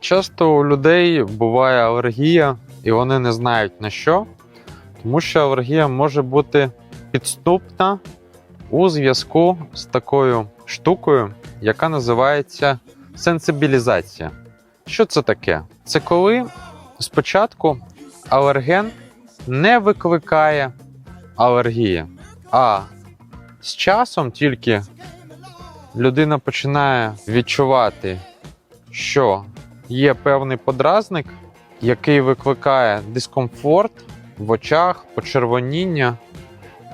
Часто у людей буває алергія, і вони не знають на що, тому що алергія може бути підступна у зв'язку з такою штукою, яка називається сенсибілізація. Що це таке? Це коли спочатку алерген не викликає алергії, а з часом тільки людина починає відчувати, що є певний подразник, який викликає дискомфорт в очах, почервоніння,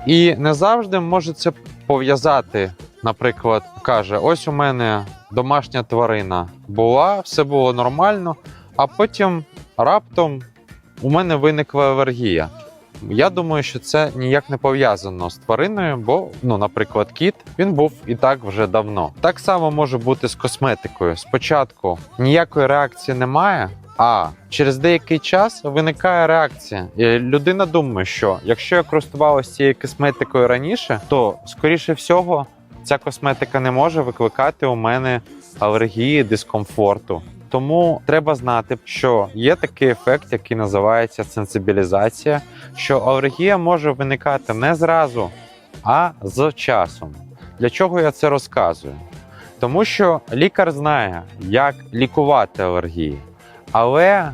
і не завжди може це пов'язати. Наприклад, каже: ось у мене домашня тварина була, все було нормально, а потім раптом у мене виникла алергія. Я думаю, що це ніяк не пов'язано з твариною, бо, ну, наприклад, кіт він був і так вже давно. Так само може бути з косметикою. Спочатку ніякої реакції немає, а через деякий час виникає реакція. І людина думає, що якщо я користувалася цією косметикою раніше, то скоріше всього ця косметика не може викликати у мене алергії, дискомфорту. Тому треба знати, що є такий ефект, який називається сенсибілізація, що алергія може виникати не зразу, а з часом. Для чого я це розказую? Тому що лікар знає, як лікувати алергії, але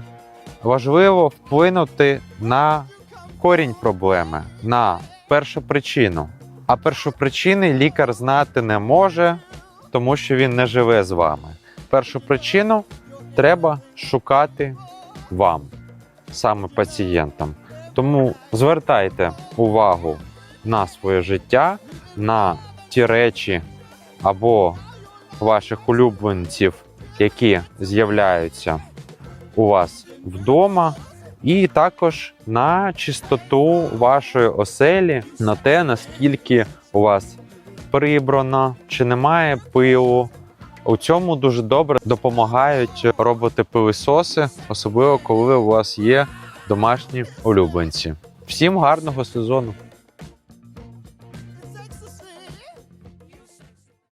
важливо вплинути на корінь проблеми, на першу причину. А першопричини лікар знати не може, тому що він не живе з вами. Першу причину треба шукати вам, саме пацієнтам. Тому звертайте увагу на своє життя, на ті речі або ваших улюбленців, які з'являються у вас вдома, і також на чистоту вашої оселі, на те, наскільки у вас прибрано, чи немає пилу. У цьому дуже добре допомагають роботи-пилисоси, особливо коли у вас є домашні улюбленці. Всім гарного сезону!